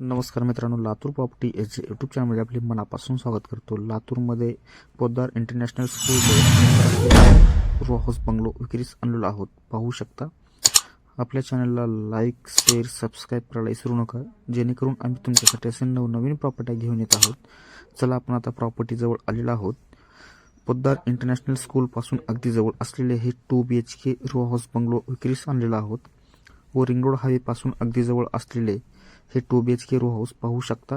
नमस्कार मित्रांनो लातूर प्रॉपर्टी याचे यूट्यूब चॅनलमध्ये आपले मनापासून स्वागत करतो. लातूरमध्ये Poddar international school row house bungalow विक्रीस आणलेलो आहोत. पाहू शकता. आपल्या चॅनलला लाईक शेअर सबस्क्राईब करायला विसरू नका. जेणेकरून आम्ही तुमच्यासाठी असे नवनवीन प्रॉपर्ट्या घेऊन येत आहोत. चला आपण आता प्रॉपर्टीजवळ आलेलो आहोत. पोद्दार इंटरनॅशनल स्कूलपासून अगदी जवळ असलेले हे two B H K row house bungalow विक्रीस आणलेला आहोत. व रिंग रोड हायवेपासून अगदी जवळ असलेले हे two B H K row house पाहू शकता.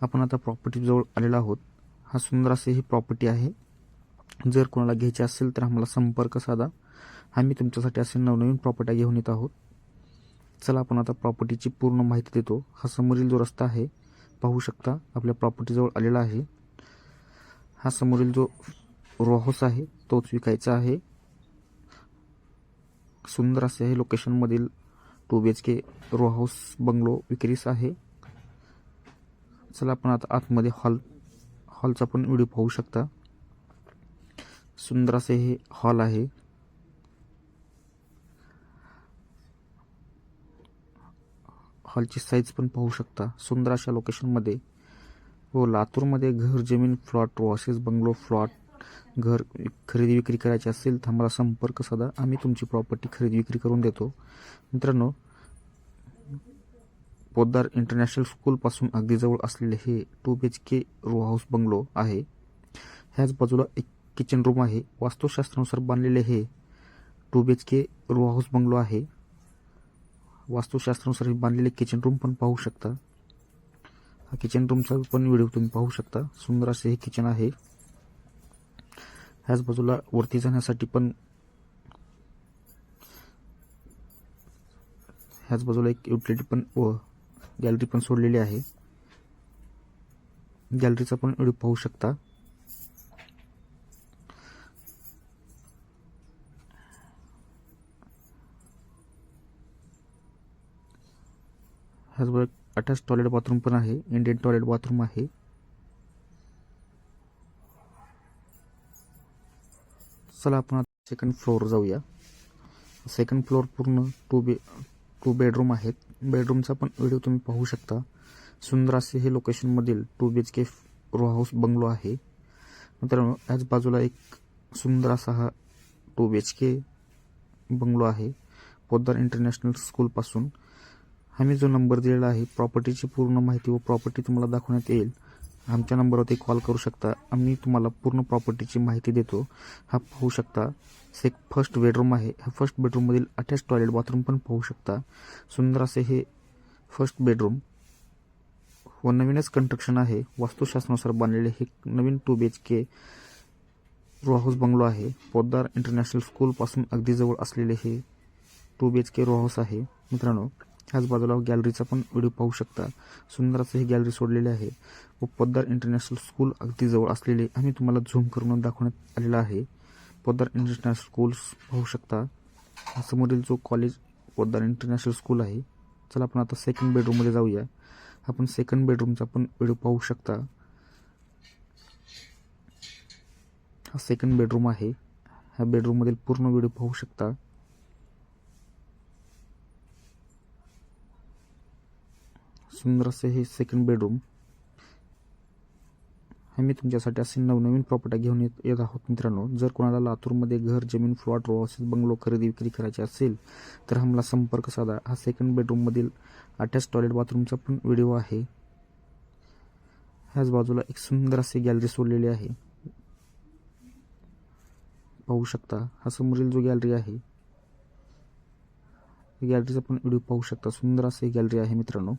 आपण आता प्रॉपर्टीजवळ आलेलो आहोत. हा सुंदर असे ही प्रॉपर्टी आहे. जर कोणाला घ्यायची असेल तर आम्हाला संपर्क साधा. आम्ही तुमच्यासाठी असे नवनवीन प्रॉपर्ट्या घेऊन येत आहोत. चला आपण आता प्रॉपर्टीची पूर्ण माहिती देतो. हा समोरील जो रस्ता आहे पाहू शकता. आपल्या प्रॉपर्टीजवळ आलेला आहे. हा समोरील जो रो हाऊस आहे तोच विकायचा आहे. सुंदर असे हे लोकेशनमधील two B H K row house bungalow विक्रीस आहे. चला आपण आता आतमध्ये हॉल हॉलचा पण व्हिडिओ पाहू शकता. सुंदर असे हे हॉल आहे. हॉलची साईज पण पाहू शकता. सुंदर अशा लोकेशनमध्ये व हो, लातूरमध्ये घर जमीन फ्लॉट व बंगलो फ्लॉट घर खरेदी विक्री करायची असेल तर आम्हाला संपर्क साधा. आम्ही तुमची प्रॉपर्टी खरेदी विक्री करून देतो. मित्रांनो पोद्दार इंटरनॅशनल स्कूलपासून अगदी जवळ असलेले हे two B H K row house bungalow आहे. ह्याच बाजूला एक किचन रूम आहे. वास्तुशास्त्रानुसार बांधलेले हे two B H K row house bungalow आहे. वास्तुशास्त्रानुसार हे बांधलेले किचन रूम पण पाहू शकता. हा किचन रूमचा पण व्हिडिओ तुम्ही पाहू शकता. सुंदर असे हे किचन आहे. ह्याच बाजूला वरती जाण्यासाठी पण ह्याच बाजूला एक युटिलिटी पण व गॅलरी पण सोडलेली आहे. गॅलरीचा पण व्हिडिओ पाहू शकता. ह्याचबरोबर अटॅच टॉयलेट बाथरूम पण आहे इंडियन टॉयलेट बाथरूम आहे. चला आपण आता सेकंड फ्लोअर जाऊया. सेकंड फ्लोअर पूर्ण टू बे टू बेडरूम आहेत. बेडरूमचा पण व्हिडिओ तुम्ही पाहू शकता. सुंदर असे हे लोकेशनमधील two B H K row house bungalow आहे. मित्रांनो याच बाजूला एक सुंदर असा हा two B H K bungalow आहे. पोद्दार इंटरनॅशनल स्कूलपासून आम्ही जो नंबर दिलेला आहे प्रॉपर्टीची पूर्ण माहिती व प्रॉपर्टी तुम्हाला दाखवण्यात येईल. आमच्या नंबरवरती कॉल करू शकता. आम्ही तुम्हाला पूर्ण प्रॉपर्टीची माहिती देतो. हा पाहू शकता. एक फर्स्ट बेडरूम आहे. ह्या फर्स्ट बेडरूममधील अटॅच टॉयलेट बाथरूम पण पाहू शकता. सुंदर असे हे फर्स्ट बेडरूम व नवीनच कन्स्ट्रक्शन आहे. वास्तुशास्त्रानुसार बांधलेले हे नवीन two B H K row house bungalow आहे. पोद्दार इंटरनॅशनल स्कूलपासून अगदी जवळ असलेले हे two B H K row house आहे. मित्रांनो ह्याच बाजूला गॅलरीचा पण व्हिडिओ पाहू शकता. सुंदर असं ही गॅलरी सोडलेली आहे. व पोद्दार इंटरनॅशनल स्कूल अगदी जवळ असलेले आम्ही तुम्हाला झूम करून दाखवण्यात आलेला आहे. पोद्दार इंटरनॅशनल स्कूल्स पाहू शकता. समोरील जो कॉलेज पोद्दार इंटरनॅशनल स्कूल आहे. चला आपण आता सेकंड बेडरूममध्ये जाऊया. आपण सेकंड बेडरूमचा पण व्हिडिओ पाहू शकता. हा सेकंड बेडरूम आहे. ह्या बेडरूममधील पूर्ण व्हिडिओ पाहू शकता. सुंदर असं हे सेकंड बेडरूम आम्ही तुमच्यासाठी असे नवनवीन प्रॉपर्ट्या घेऊन येत येत आहोत मित्रांनो. जर कोणाला लातूरमध्ये घर जमीन फ्लॉट रो असेल बंगलो खरेदी विक्री करायची असेल तर आम्हाला संपर्क साधा. हा सेकंड बेडरूममधील अटॅच टॉयलेट बाथरूमचा पण व्हिडिओ आहे. ह्याच बाजूला एक सुंदर अशी गॅलरी सोडलेली आहे. पाहू शकता हा समोरील जो गॅलरी आहे गॅलरीचा पण व्हिडिओ पाहू शकता. सुंदर अशी गॅलरी आहे मित्रांनो.